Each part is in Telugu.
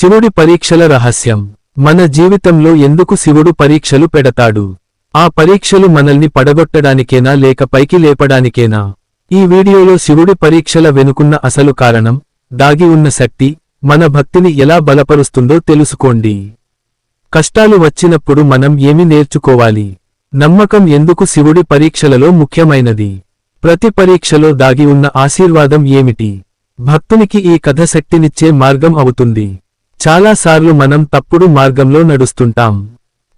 శివుడి పరీక్షల రహస్యం. మన జీవితంలో ఎందుకు శివుడు పరీక్షలు పెడతాడు? ఆ పరీక్షలు మనల్ని పడగొట్టడానికేనా లేక పైకి లేపడానికేనా? ఈ వీడియోలో శివుడి పరీక్షల వెనుకున్న అసలు కారణం దాగి ఉన్న శక్తి మన భక్తిని ఎలా బలపరుస్తుందో తెలుసుకోండి. కష్టాలు వచ్చినప్పుడు మనం ఏమి నేర్చుకోవాలి? నమ్మకం ఎందుకు శివుడి పరీక్షలలో ముఖ్యమైనది? ప్రతి పరీక్షలో దాగి ఉన్న ఆశీర్వాదం ఏమిటి? భక్తునికి ఈ కథ శక్తినిచ్చే మార్గం అవుతుంది. చాలాసార్లు మనం తప్పుడు మార్గంలో నడుస్తుంటాం.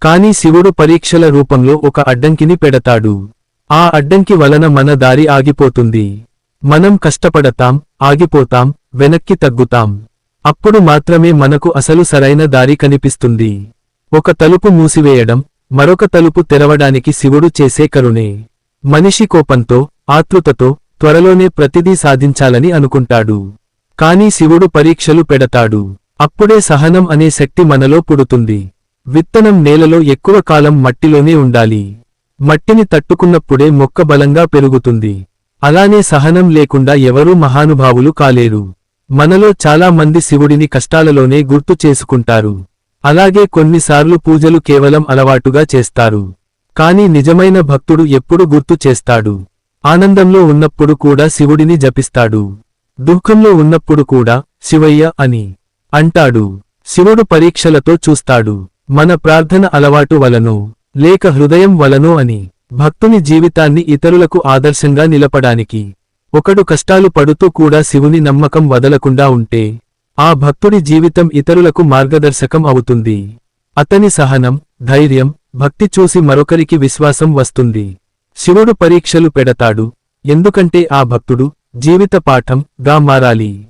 కానీ శివుడు పరీక్షల రూపంలో ఒక అడ్డంకిని పెడతాడు. ఆ అడ్డంకి వలన మన దారి ఆగిపోతుంది. మనం కష్టపడతాం ఆగిపోతాం వెనక్కి తగ్గుతాం. అప్పుడు మాత్రమే మనకు అసలు సరైన దారి కనిపిస్తుంది. ఒక తలుపు మూసివేయడం మరొక తలుపు తెరవడానికి శివుడు చేసే కరుణే. మనిషి కోపంతో ఆతృతతో త్వరలోనే ప్రతిదీ సాధించాలని అనుకుంటాడు. కాని శివుడు పరీక్షలు పెడతాడు. అప్పుడే సహనం అనే శక్తి మనలో పుడుతుంది. విత్తనం నేలలో ఎక్కువ కాలం మట్టిలోనే ఉండాలి. మట్టిని తట్టుకున్నప్పుడే మొక్క బలంగా పెరుగుతుంది. అలానే సహనం లేకుండా ఎవరూ మహానుభావులు కాలేరు. మనలో చాలా మంది శివుడిని కష్టాలలోనే గుర్తు చేసుకుంటారు. అలాగే కొన్నిసార్లు పూజలు కేవలం అలవాటుగా చేస్తారు. కాని నిజమైన భక్తుడు ఎప్పుడు గుర్తు చేస్తాడు. ఆనందంలో ఉన్నప్పుడు కూడా శివుడిని జపిస్తాడు. దుఃఖంలో ఉన్నప్పుడు కూడా శివయ్య అని. అంటాడు. శివుడు పరీక్షలతో చూస్తాడు. మన ప్రార్థన అలవాటు వలనో లేక హృదయం వలనో అని భక్తుని జీవితాన్ని ఇతరులకు ఆదర్శంగా నిలపడానికి. ఒకడు కష్టాలు పడుతూ కూడా శివుని నమ్మకం వదలకుండా ఉంటే ఆ భక్తుడి జీవితం ఇతరులకు మార్గదర్శకం అవుతుంది. అతని సహనం ధైర్యం భక్తి చూసి మరొకరికి విశ్వాసం వస్తుంది. శివుడు పరీక్షలు పెడతాడు. ఎందుకంటే ఆ భక్తుడు జీవిత పాఠం గా మారాలి.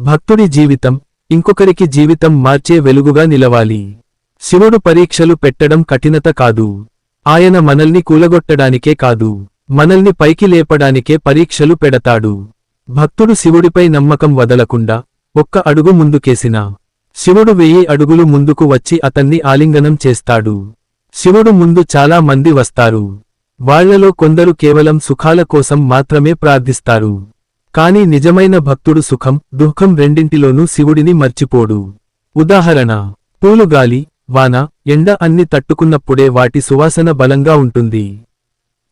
భక్తుడి జీవితం ఇంకొకరికి జీవితం మార్చే వెలుగుగా నిలవాలి. శివుడు పరీక్షలు పెట్టడం కఠినత కాదు. ఆయన మనల్ని కూలగొట్టడానికే కాదు. మనల్ని పైకి లేపడానికే పరీక్షలు పెడతాడు. భక్తుడు శివుడిపై నమ్మకం వదలకుండా ఒక్క అడుగు ముందుకేసినా. శివుడు వెయ్యి అడుగులు ముందుకు వచ్చి అతన్ని ఆలింగనం చేస్తాడు. శివుడు ముందు చాలా మంది వస్తారు. వాళ్ళలో కొందరు కేవలం సుఖాల కోసం మాత్రమే ప్రార్థిస్తారు. కాని నిజమైన భక్తుడు సుఖం దుఃఖం రెండింటిలోనూ శివుడిని మర్చిపోడు. ఉదాహరణ పూలు గాలి వాన ఎండ అన్ని తట్టుకున్నప్పుడే వాటి సువాసన బలంగా ఉంటుంది.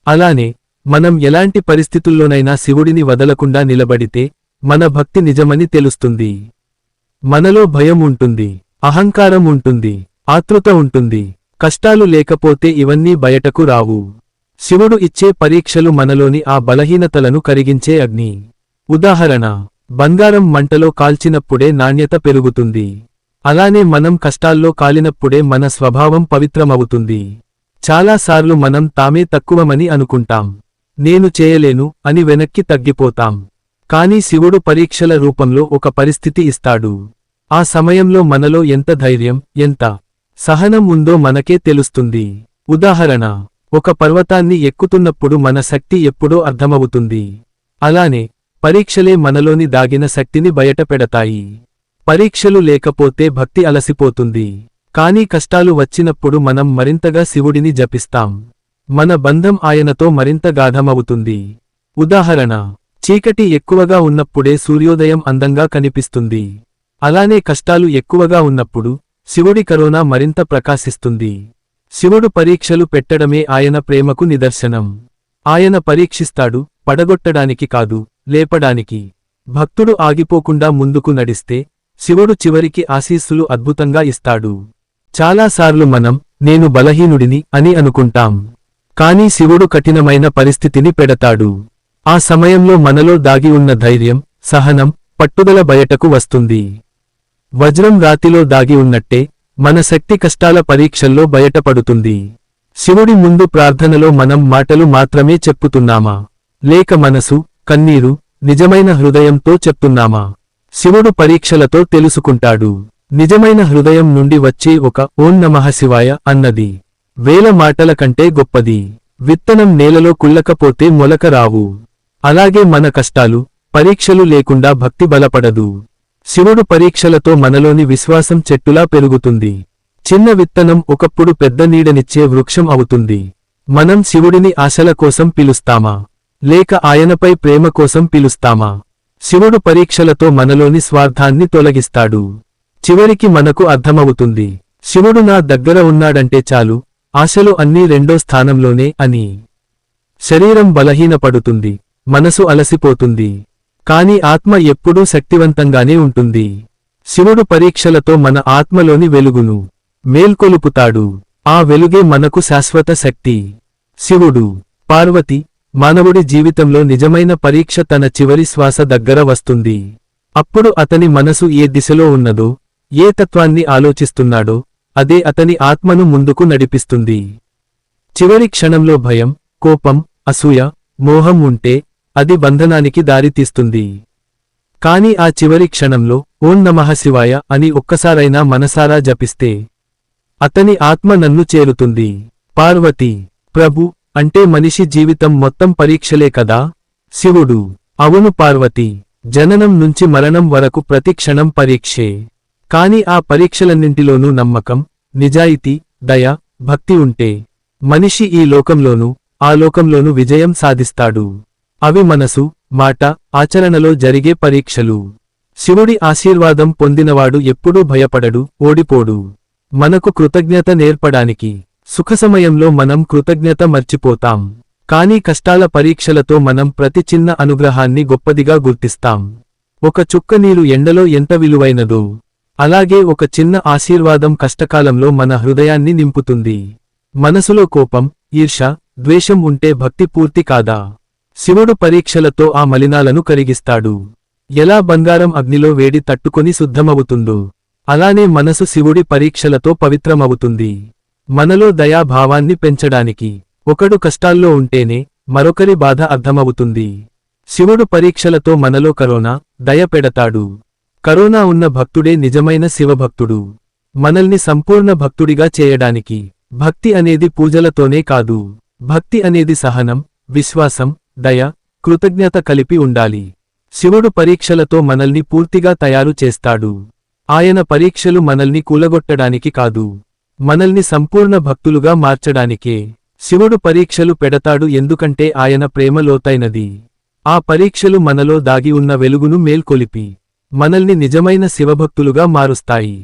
అలానే మనం ఎలాంటి పరిస్థితుల్లోనైనా శివుడిని వదలకుండా నిలబడితే మన భక్తి నిజమని తెలుస్తుంది. మనలో భయం ఉంటుంది అహంకారం ఉంటుంది ఆతృత ఉంటుంది కష్టాలు లేకపోతే ఇవన్నీ బయటకు రావు. శివుడు ఇచ్చే పరీక్షలు మనలోని ఆ బలహీనతలను కరిగించే అగ్ని. ఉదాహరణ బంగారం మంటలో కాల్చినప్పుడే నాణ్యత పెరుగుతుంది. అలానే మనం కష్టాల్లో కాలినప్పుడే మన స్వభావం పవిత్రమవుతుంది. చాలాసార్లు మనం తామే తక్కువమని అనుకుంటాం. నేను చేయలేను అని వెనక్కి తగ్గిపోతాం. కాని శివుడు పరీక్షల రూపంలో ఒక పరిస్థితి ఇస్తాడు. ఆ సమయంలో మనలో ఎంత ధైర్యం ఎంత సహనం ఉందో మనకే తెలుస్తుంది. ఉదాహరణ ఒక పర్వతాన్ని ఎక్కుతున్నప్పుడు మన శక్తి ఎప్పుడో అర్థమవుతుంది. అలానే పరీక్షలే మనలోని దాగిన శక్తిని బయటపెడతాయి. పరీక్షలు లేకపోతే భక్తి అలసిపోతుంది. కానీ కష్టాలు వచ్చినప్పుడు మనం మరింతగా శివుడిని జపిస్తాం. మన బంధం ఆయనతో మరింత గాఢమవుతుంది. ఉదాహరణ చీకటి ఎక్కువగా ఉన్నప్పుడే సూర్యోదయం అందంగా కనిపిస్తుంది. అలానే కష్టాలు ఎక్కువగా ఉన్నప్పుడు శివుడి కరోనా మరింత ప్రకాశిస్తుంది. శివుడు పరీక్షలు పెట్టడమే ఆయన ప్రేమకు నిదర్శనం. ఆయన పరీక్షిస్తాడు పడగొట్టడానికి కాదు. లేపడానికి. భక్తుడు ఆగిపోకుండా ముందుకు నడిస్తే శివుడు చివరికి ఆశీస్సులు అద్భుతంగా ఇస్తాడు. చాలాసార్లు మనం నేను బలహీనుడిని అని అనుకుంటాం. కాని శివుడు కఠినమైన పరిస్థితిని పెడతాడు. ఆ సమయంలో మనలో దాగి ఉన్న ధైర్యం సహనం పట్టుదల బయటకు వస్తుంది. వజ్రం రాతిలో దాగి ఉన్నట్టే మన శక్తి కష్టాల పరీక్షల్లో బయటపడుతుంది. శివుడి ముందు ప్రార్థనలో మనం మాటలు మాత్రమే చెప్పుతున్నామా? లేక మనసు కన్నీరు నిజమైన హృదయంతో చెప్తున్నామా? శివుడు పరీక్షలతో తెలుసుకుంటాడు. నిజమైన హృదయం నుండి వచ్చే ఒక ఓం నమః శివాయ అన్నది. వేల మాటల కంటే గొప్పది. విత్తనం నేలలో కుళ్ళకపోతే మొలక రావు. అలాగే మన కష్టాలు పరీక్షలు లేకుండా భక్తి బలపడదు. శివుడు పరీక్షలతో మనలోని విశ్వాసం చెట్టులా పెరుగుతుంది. చిన్న విత్తనం ఒకప్పుడు పెద్ద నీడనిచ్చే వృక్షం అవుతుంది. మనం శివుడిని ఆశల కోసం పిలుస్తామా? లేక ఆయనపై ప్రేమ కోసం పిలుస్తామా? శివుడు పరీక్షలతో మనలోని స్వార్థాన్ని తొలగిస్తాడు. చివరికి మనకు అర్థమవుతుంది శివుడు నా దగ్గర ఉన్నాడంటే చాలు ఆశలు అన్నీ రెండో స్థానంలోనే అని. శరీరం బలహీనపడుతుంది మనసు అలసిపోతుంది కాని ఆత్మ ఎప్పుడూ శక్తివంతంగానే ఉంటుంది. శివుడు పరీక్షలతో మన ఆత్మలోని వెలుగును మేల్కొలుపుతాడు ఆ వెలుగే మనకు శాశ్వత శక్తి. శివుడు పార్వతి మానవుడి జీవితంలో నిజమైన పరీక్ష తన చివరి శ్వాస దగ్గర వస్తుంది. అప్పుడు అతని మనసు ఏ దిశలో ఉన్నదో ఏ తత్వాన్ని ఆలోచిస్తున్నాడో అదే అతని ఆత్మను ముందుకు నడిపిస్తుంది. చివరి క్షణంలో భయం కోపం అసూయ మోహం ఉంటే అది బంధనానికి దారితీస్తుంది. కాని ఆ చివరి క్షణంలో ఓం నమః శివాయ అని ఒక్కసారైనా మనసారా జపిస్తే అతని ఆత్మ నన్ను చేరుతుంది. పార్వతి ప్రభు అంటే మనిషి జీవితం మొత్తం పరీక్షలే కదా? శివుడు. అవును పార్వతి. జననం నుంచి మరణం వరకు ప్రతి క్షణం పరీక్షే. కాని ఆ పరీక్షలన్నింటిలోనూ నమ్మకం నిజాయితీ దయ భక్తి ఉంటే. మనిషి ఈ లోకంలోనూ ఆ లోకంలోనూ విజయం సాధిస్తాడు. అవి మనసు మాట ఆచరణలో జరిగే పరీక్షలు. శివుడి ఆశీర్వాదం పొందినవాడు ఎప్పుడూ భయపడడు ఓడిపోడు. మనకు కృతజ్ఞత నేర్పడానికి. సుఖసమయంలో మనం కృతజ్ఞత మర్చిపోతాం. కానీ కష్టాల పరీక్షలతో మనం ప్రతి చిన్న అనుగ్రహాన్ని గొప్పదిగా గుర్తిస్తాం. ఒక చుక్క నీరు ఎండలో ఎంత విలువైనదో. అలాగే ఒక చిన్న ఆశీర్వాదం కష్టకాలంలో మన హృదయాన్ని నింపుతుంది. మనసులో కోపం ఈర్ష ద్వేషం ఉంటే భక్తి పూర్తి కాదా? శివుడు పరీక్షలతో ఆ మలినాలను కరిగిస్తాడు. ఎలా బంగారం అగ్నిలో వేడి తట్టుకొని శుద్ధమవుతుందో. అలానే మనసు శివుడి పరీక్షలతో పవిత్రమవుతుంది. మనలో దయాభావాన్ని పెంచడానికి. ఒకడు కష్టాల్లో ఉంటేనే మరొకరి బాధ అర్థమవుతుంది. శివుడు పరీక్షలతో మనలో కరోనా దయ పెడతాడు. కరోనా ఉన్న భక్తుడే నిజమైన శివభక్తుడు. మనల్ని సంపూర్ణ భక్తుడిగా చేయడానికి భక్తి అనేది పూజలతోనే కాదు. భక్తి అనేది సహనం విశ్వాసం దయ కృతజ్ఞత కలిపి ఉండాలి. శివుడు పరీక్షలతో మనల్ని పూర్తిగా తయారు చేస్తాడు. ఆయన పరీక్షలు మనల్ని కూలగొట్టడానికి కాదు. మనల్ని సంపూర్ణ భక్తులుగా మార్చడానికే శివుడు పరీక్షలు పెడతాడు ఎందుకంటే ఆయన ప్రేమ లోతైనది. ఆ పరీక్షలు మనలో దాగి ఉన్న వెలుగును మేల్కొలిపి మనల్ని నిజమైన శివభక్తులుగా మారుస్తాయి.